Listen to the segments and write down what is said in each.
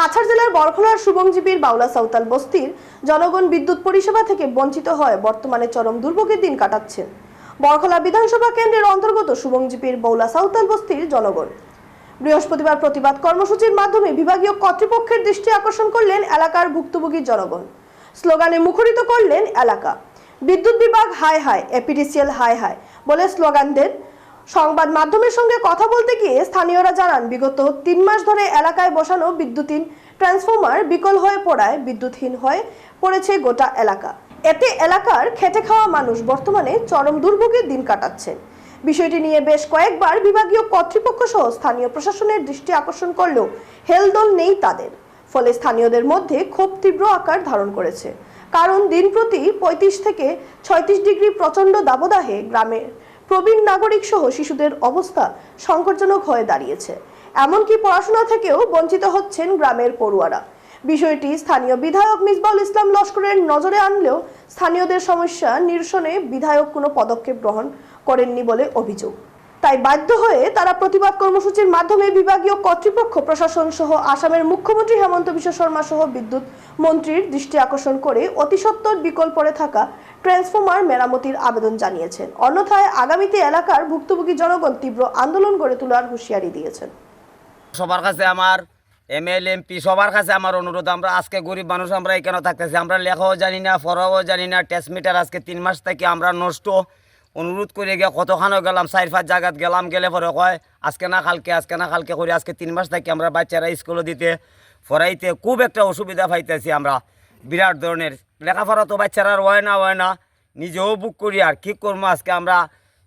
কাছাড় জেলার বরখলার শুভংজীবীর বাউলা সাঁওতাল বস্তির জনগণ বিদ্যুৎ পরিষেবা থেকে বঞ্চিত হয়, বর্তমানে চরম দুর্ভোগের দিন কাটাচ্ছেন। বরখলা বিধানসভা কেন্দ্রের অন্তর্গত শুভংজীবীর বাউলা সাঁওতাল বস্তির জনগণ। বৃহস্পতিবার প্রতিবাদ কর্মসূচির মাধ্যমে বিভাগীয় কর্তৃপক্ষের দৃষ্টি আকর্ষণ করলেন এলাকার ভুক্তভোগী জনগণ। স্লোগানে মুখরিত করলেন এলাকা। বিদ্যুৎ বিভাগ হায় হায় এপিডিসিএল হায় হায় বলে স্লোগান দেন সংবাদ মাধ্যমের সঙ্গে কথা বলতে গিয়ে স্থানীয়রা জানান, বিগত তিন মাস ধরে এলাকায় বসানো বিদ্যুৎহীন ট্রান্সফর্মার বিকল হয়ে পড়ায় বিদ্যুৎহীন হয়ে পড়েছে গোটা এলাকা। এতে এলাকার খেটে খাওয়া মানুষ বর্তমানে চরম দুর্ভোগের দিন কাটাচ্ছেন। বিষয়টি নিয়ে বেশ কয়েকবার বিভাগীয় কর্তৃপক্ষ সহ স্থানীয় প্রশাসনের দৃষ্টি আকর্ষণ করলেও হেলদোল নেই তাদের। ফলে স্থানীয়দের মধ্যে ক্ষোভ তীব্র আকার ধারণ করেছে। কারণ দিন প্রতি পঁয়ত্রিশ থেকে ছয়ত্রিশ ডিগ্রি প্রচণ্ড দাবদাহে গ্রামের প্রবীণ নাগরিক সহ শিশুদের অবস্থা সংকটজনক হয়ে দাঁড়িয়েছে। এমনকি পড়াশোনা থেকেও বঞ্চিত হচ্ছেন গ্রামের পড়ুয়ারা। বিষয়টি স্থানীয় বিধায়ক মিসবাউল ইসলাম লস্করের নজরে আনলেও স্থানীয়দের সমস্যা নিরসনে বিধায়ক কোনো পদক্ষেপ গ্রহণ করেননি বলে অভিযোগ। তাই বাধ্য হয়ে তারা প্রতিবাদ কর্মসূচির মাধ্যমে বিভাগীয় কর্তৃপক্ষ, প্রশাসন সহ আসামের মুখ্যমন্ত্রী হেমন্ত বিশ্ব শর্মা সহ বিদ্যুৎ মন্ত্রীর দৃষ্টি আকর্ষণ করে অতিসত্বর বিকল পড়ে থাকা ট্রান্সফরমার মেরামতির আবেদন জানিয়েছেন। অন্যথায় আগামীতে এলাকার ভুক্তভোগী জনগণ তীব্র আন্দোলন গড়ে তোলার হুঁশিয়ারি দিয়েছেন। সবার কাছে আমার এম এল এমপি সবার কাছে আমার অনুরোধ, আমরা আজকে গরিব মানুষ আমরা এখানে থাকতেছি? আমরা লেখাও জানি না, পড়াও জানি না টেস্ট মিটার আজকে তিন মাস থেকে আমরা নষ্ট। অনুরোধ করে গিয়ে কতখানো গেলাম, চার পাঁচ জায়গাত গেলাম, গেলে পরে কয়, আজকে না কালকে, আজকে না কালকে করে আজকে তিন মাস থেকে আমরা বাচ্চারা স্কুলে দিতে পড়াইতে খুব একটা অসুবিধা পাইতেছি আমরা। বিরাট ধরনের লেখাপড়া তো বাচ্চারা হয় না হয় না। নিজেও বুক করি আর কী করব আজকে আমরা?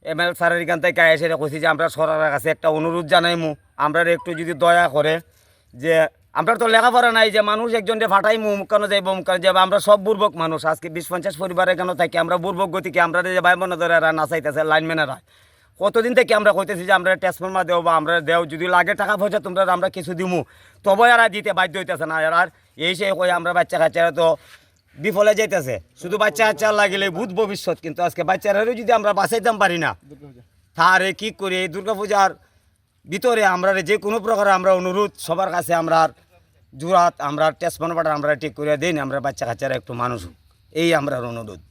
এম এল স্যারের এখান থেকে এসে কইছি যে আমরা সরকারের কাছে একটা অনুরোধ জানাইমু। আমরা একটু যদি দয়া করে যে আমরা তো লেখাপড়া নাই যে মানুষ একজনকে ফাটাইমু কেন যাইব কেন যাব আমরা সব বুর্বক মানুষ। আজকে বিশ পঞ্চাশ পরিবারের কেন থাকি? আমরা বুর্বক গতিকে আমরা যে ভাই বোন ধরে এরা নাচাইতেছে লাইনম্যানেরা। কতদিন থেকে আমরা কইতেছি যে আমরা ট্রান্সফর্মার দেও বা আমরা দেও যদি লাগে টাকা পয়সা তোমরা আমরা কিছু দিমু। তবে এরা দিতে বাধ্য হইতেছে না। আর এই সে কই আমরা বাচ্চা কাচ্চারা তো বিফলে যাইতেছে। শুধু বাচ্চা কাচ্চা লাগিলে ভূত ভবিষ্যৎ কিন্তু আজকে বাচ্চারারও যদি আমরা বাঁচাইতাম পারি না তাহলে কি করি? এই দুর্গাপূজার ভিতরে আমরা যে কোনো প্রকার আমরা অনুরোধ, সবার কাছে আমরা জুরাত, আমরা টেস্ট বানাবার আমরা ঠিক করে দিন আমরা বাচ্চা কাচ্চারা একটু মানুষ এই আমরা অনুরোধ।